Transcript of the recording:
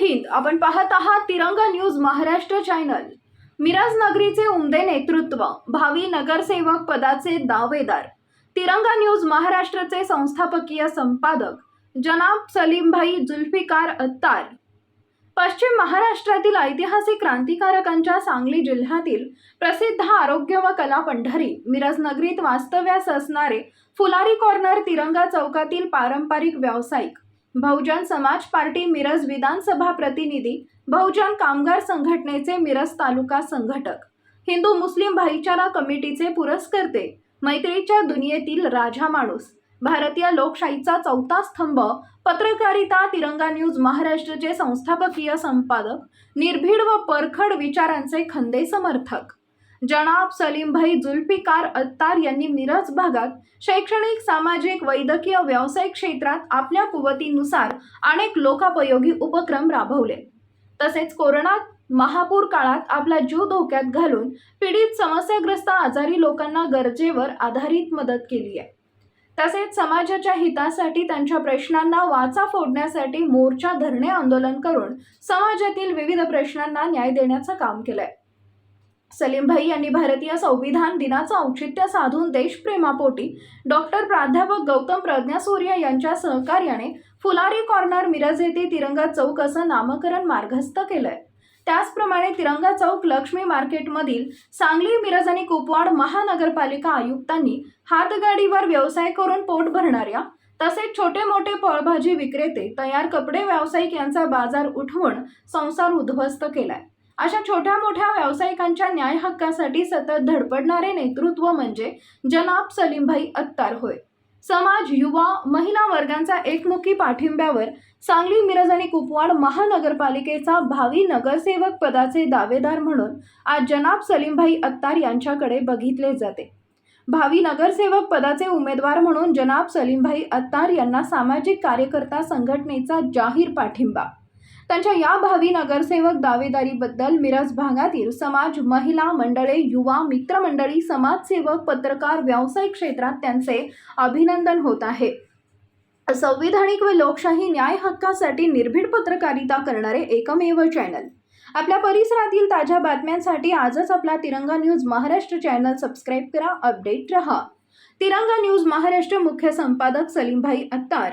हिंद. आपण पाहत आहात तिरंगा न्यूज महाराष्ट्र चॅनल. मिराज नगरीचे उमदे नेतृत्व भावी नगरसेवक पदाचे दावेदार. तिरंगा न्यूज महाराष्ट्राचे संस्थापकीय संपादक जनाब सलीमभाई जुल्फिकार अत्तार. पश्चिम महाराष्ट्रातील ऐतिहासिक क्रांतिकारकांच्या सांगली जिल्ह्यातील प्रसिद्ध आरोग्य व कला पंढरी मिरज नगरीत वास्तव्यास असणारे फुलारी कॉर्नर तिरंगा चौकातील पारंपरिक व्यावसायिक बहुजन समाज पार्टी मिरज विधानसभा प्रतिनिधी बहुजन कामगार संघटनेचे मिरज तालुका संघटक हिंदू मुस्लिम भाईचारा कमिटीचे पुरस्कर्ते मैत्रीच्या दुनियेतील राजा माणूस भारतीय लोकशाहीचा चौथा स्तंभ पत्रकारिता तिरंगा न्यूज महाराष्ट्रचे संस्थापकीय संपादक निर्भीड व परखड विचारांचे खंदे समर्थक. जनाब सलीमभाई जुल्फिकार अत्तार यांनी मिरज भागात शैक्षणिक सामाजिक वैद्यकीय व्यावसायिक क्षेत्रात आपल्या कुवतीनुसार अनेक लोकोपयोगी उपक्रम राबवले. तसेच कोरोनात महापूर काळात आपला जीव धोक्यात घालून पीडित समस्याग्रस्त आजारी लोकांना गरजेवर आधारित मदत केली आहे. तसेच समाजाच्या हितासाठी त्यांच्या प्रश्नांना वाचा फोडण्यासाठी मोर्चा धरणे आंदोलन करून समाजातील विविध प्रश्नांना न्याय देण्याचं काम केलंय. सलीमभाई यांनी भारतीय संविधान दिनाचं औचित्य साधून देशप्रेमापोटी डॉक्टर प्राध्यापक गौतम प्रज्ञासूर्य यांच्या सहकार्याने फुलारी कॉर्नर मिरज येथे तिरंगा चौक असं नामकरण मार्गस्थ केलंय. त्याचप्रमाणे तिरंगा चौक लक्ष्मी मार्केटमधील सांगली मिरज आणि कुपवाड महानगरपालिका आयुक्तांनी हातगाडीवर व्यवसाय करून पोट भरणाऱ्या तसेच छोटे मोठे फळभाजी विक्रेते तयार कपडे व्यावसायिक यांचा बाजार उठवून संसार उद्ध्वस्त केलाय. अशा छोट्या मोठ्या व्यावसायिकांच्या न्याय हक्कासाठी सतत धडपडणारे नेतृत्व म्हणजे जनाब सलीमभाई अत्तार होय. समाज युवा महिला वर्गांचा एकमुखी पाठिंब्यावर सांगली मिरज आणि कुपवाड महानगरपालिकेचा भावी नगरसेवक पदाचे दावेदार म्हणून आज जनाब सलीमभाई अत्तार यांच्याकडे बघितले जाते. भावी नगरसेवक पदाचे उमेदवार म्हणून जनाब सलीमभाई अत्तार यांना सामाजिक कार्यकर्ता संघटनेचा जाहीर पाठिंबा त्यांच्या या भावी नगरसेवक दावेदारीबद्दल मिरज भागातील समाज महिला मंडळे युवा मित्रमंडळी समाजसेवक पत्रकार व्यावसायिक क्षेत्रात त्यांचे अभिनंदन होत आहे. संविधानिक व लोकशाही न्याय हक्कासाठी निर्भीड पत्रकारिता करणारे एकमेव चॅनल. आपल्या परिसरातील ताज्या बातम्यांसाठी आजच आपला Tiranga news Maharashtra channel subscribe करा अपडेट रहा. तिरंगा न्यूज महाराष्ट्र मुख्य संपादक सलीमभाई अत्तार